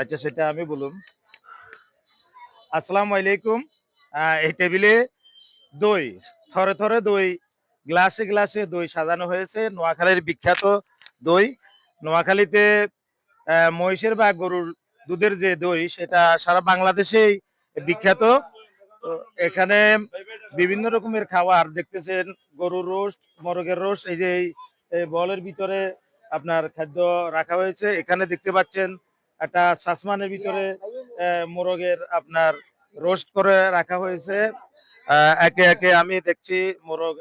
আচ্ছা সেটা আমি বলুন। আসসালামু আলাইকুম। এই টেবিলে দই, থরে থরে দই, গ্লাসে গ্লাসে দই সাজানো হয়েছে। নোয়াখালীর বিখ্যাত দই। নোয়াখালীতে মহিষের বা গরুর দুধের যে দই, সেটা সারা বাংলাদেশেই বিখ্যাত। এখানে বিভিন্ন রকমের খাবার দেখতেছেন, গরুর রোস্ট, মরগের রোস্ট, এই যে বলের ভিতরে আপনার খাদ্য রাখা হয়েছে। এখানে দেখতে পাচ্ছেন একটা সাসমানের ভিতরে মোরগের আপনার রোস্ট করে রাখা হয়েছে। একে একে আমি দেখছি মোরগ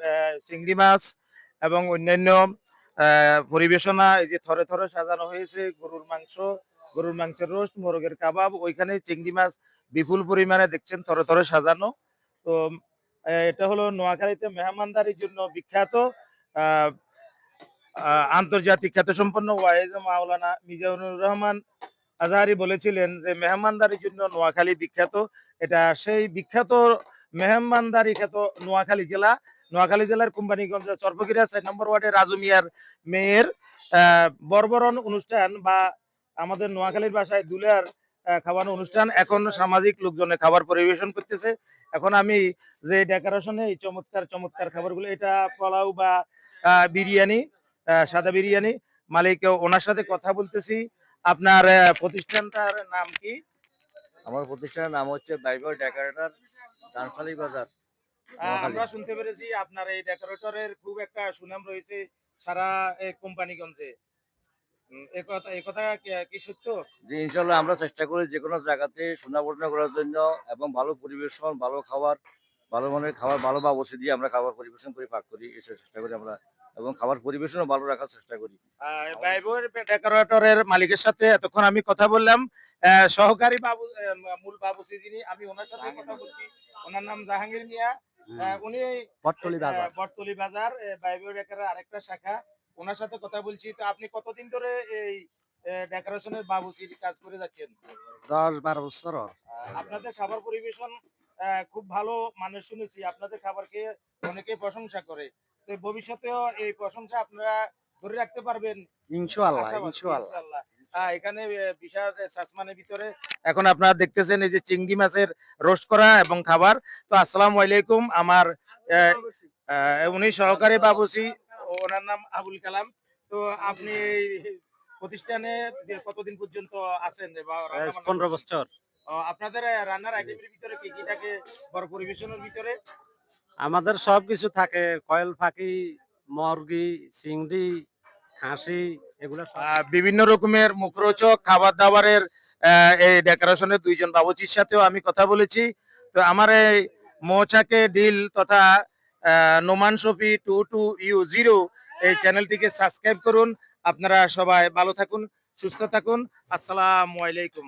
চিংড়ি মাছ এবং অন্যান্য পরিবেশনা, এই যে থরে থরে সাজানো হয়েছে, গরুর মাংস, গরুর মাংসের রোস্ট, মোরগের কাবাব, ওইখানে চিংড়ি মাছ বিপুল পরিমাণে দেখছেন থরে থরে সাজানো। তো এটা হলো নোয়াখালীতে মেহমানদারির জন্য বিখ্যাত আন্তর্জাতিক খ্যাতসম্পন্ন ওয়াইজ মাওলানা মিজানুর রহমান আজহারি বলেছিলেন যে মেহমানদারির জন্য নোয়াখালী বিখ্যাত। এটা সেই বিখ্যাত মেহমানদারি খ্যাত নোয়াখালী জেলা। নোয়াখালী জেলার কোম্পানিগঞ্জ চরপকিরা চার নম্বর ওয়ার্ডে রাজু মিয়ার মেয়ের বর্বরণ অনুষ্ঠান বা আমাদের নোয়াখালীর ভাষায় দুলার খাওয়ানো অনুষ্ঠান। এখন সামাজিক লোকজনে খাবার পরিবেশন করতেছে। এখন আমি যে ডেকোরেশনে এই চমৎকার চমৎকার খাবারগুলো, এটা পোলাও বা বিরিয়ানি সাদা বিরিয়ানি, মালিক ওনার সাথে কথা বলতেছি। আপনার প্রতিষ্ঠানটার নাম কি? আমার প্রতিষ্ঠানের নাম হচ্ছে বাইবল ডেকোরেটর ডানসালি বাজার আমরা শুনতে পেরেছি আপনার এই ডেকোরেটরের খুব একটা সুনাম রয়েছে সারা এই কোম্পানিগঞ্জে। ইনশাল্লাহ আমরা চেষ্টা করি যে কোনো জায়গাতে সুনাবর্ণনা করার জন্য এবং ভালো পরিবেশন ভালো খাবার ভালো মানের খাবার ভালো বাবসি দিয়ে আমরা খাবার পরিবেশন করে পাক করি এসব চেষ্টা করি আমরা এবং খাবার পরিবেশনও ভালো রাখার চেষ্টা করি। মালিকের সাথে এতক্ষণ আমি কথা বললাম। সহকারী বাবু মূল বাবুসি যিনি আমি ওনার সাথে কথা বলছি। ওনার নাম জাহাঙ্গীর মিয়া। উনি পট্টলি আহ, বটতলি বাজার বাইবর আরেকটা শাখা। ওনার সাথে কথা বলছি। তো আপনি কতদিন ধরে এই ডেকোরেশনের বাবুসির কাজ করে যাচ্ছেন? দশ বারো বছর। আপনাদের খাবার পরিবেশন খুব ভালো মানের শুনেছি। আপনাদের খাবারকে অনেকে প্রশংসা করে। ভবিষ্যতেও এই প্রশংসা আপনারা ধরে রাখতে পারবেন। ইনশাআল্লাহ। এখানে বিশাল সাসমানের ভিতরে এখন আপনারা দেখতেছেন এই যে চিংড়ি মাছের রোস্ট করা এবং খাবার। তো আসসালামু আলাইকুম আমার উনি সহকারী বাবুসি। ওনার নাম আবুল কালাম। তো আপনি এই প্রতিষ্ঠানে কতদিন পর্যন্ত আছেন পনেরো বছর। আপনাদের রান্নার আইটেমের ভিতরে কি কি থাকে? বড় পরিবেশনের ভিতরে? আমাদের সব কিছু থাকে, কয়েল ফাঁকি, মর্গি, চিংড়ি, খাসি, এগুলো বিভিন্ন রকমের মুখরোচক খাবার দাবারের এই ডেকোরেশনের দুইজন বাবুচির সাথেও আমি কথা বলেছি। তো আমার এই মৌচাকে ডিল তথা Noman Shafi two two U zero এই চ্যানেলটিকে সাবস্ক্রাইব করুন। আপনারা সবাই ভালো থাকুন, সুস্থ থাকুন। আসসালামু আলাইকুম।